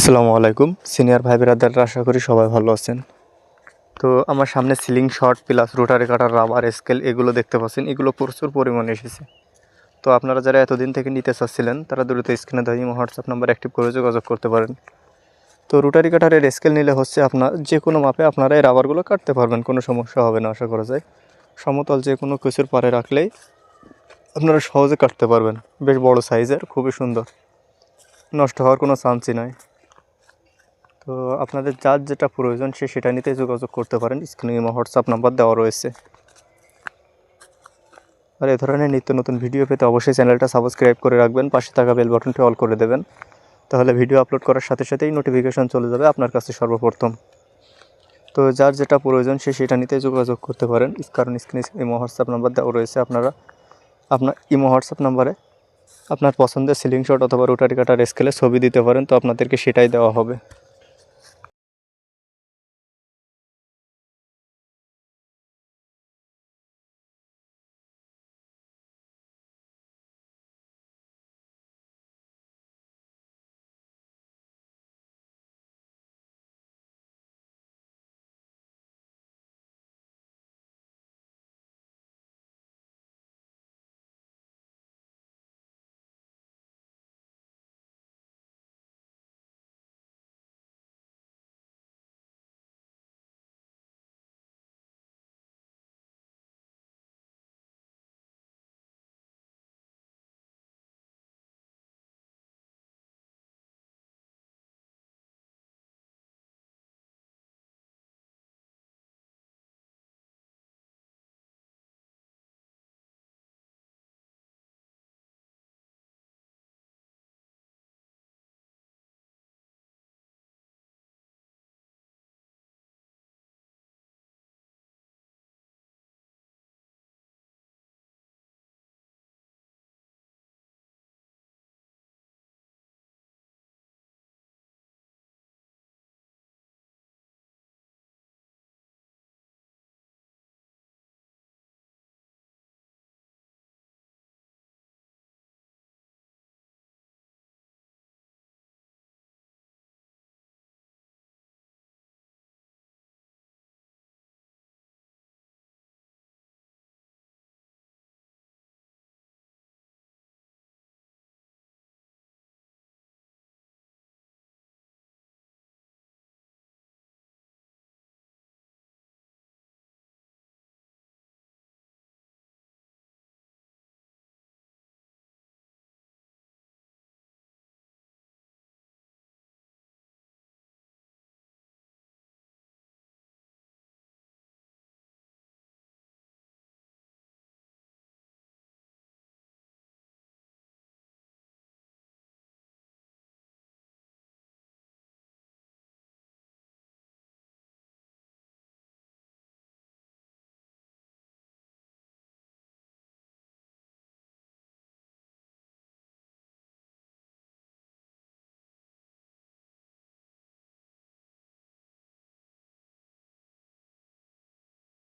আসসালামু আলাইকুম। সিনিয়র ভাই ব্রাদার আশা করি সবাই ভালো আছেন। তো আমার সামনে ceiling shot plus rotary cutter rubber, scale এগুলো দেখতে পাচ্ছেন। এগুলো প্রচুর পরিমাণে এসেছে। তো আপনারা যারা এতদিন থেকে নিতে চাচ্ছিলেন, তারা দ্রুত স্ক্রিনে দাঁড়িয়ে হোয়াটসঅ্যাপ নাম্বার অ্যাক্টিভ করে যোগাযোগ করতে পারেন। তো রোটারি কাটারের স্কেল নিলে হচ্ছে আপনার যে কোনো মাপে আপনারা এই রাবারগুলো কাটতে পারবেন। কোনো সমস্যা হবে না, আশা করা যায়। সমতল যে কোনো কিছুর পারে রাখলেই আপনারা সহজে কাটতে পারবেন। বেশ বড় সাইজের খুবই সুন্দর। নষ্ট হওয়ার কোনো চান্সই নয় তো আপনাদের যার যেটা প্রয়োজন সে সেটা নিতে যোগাযোগ করতে পারেন। স্ক্রিনে আমার হোয়াটসঅ্যাপ নাম্বার দেওয়া রয়েছে। আর এ ধরনের নিত্য নতুন ভিডিও পেতে অবশ্যই চ্যানেলটা সাবস্ক্রাইব করে রাখবেন। পাশে থাকা বেল বাটনটি অল করে দেবেন। তাহলে ভিডিও আপলোড করার সাথে সাথেই নোটিফিকেশন চলে যাবে আপনার কাছে সর্বপ্রথম। তো যার যেটা প্রয়োজন সে সেটা নিতে যোগাযোগ করতে পারেন। কারণ স্ক্রিনে ইমো, হোয়াটসঅ্যাপ নাম্বার দেওয়া রয়েছে আপনারা। আপনার ইমো, হোয়াটসঅ্যাপ নাম্বারে আপনার পছন্দের সিলিং শট অথবা রোটারি কাটার স্কেলে ছবি দিতে পারেন। তো আপনাদেরকে সেটাই দেওয়া হবে।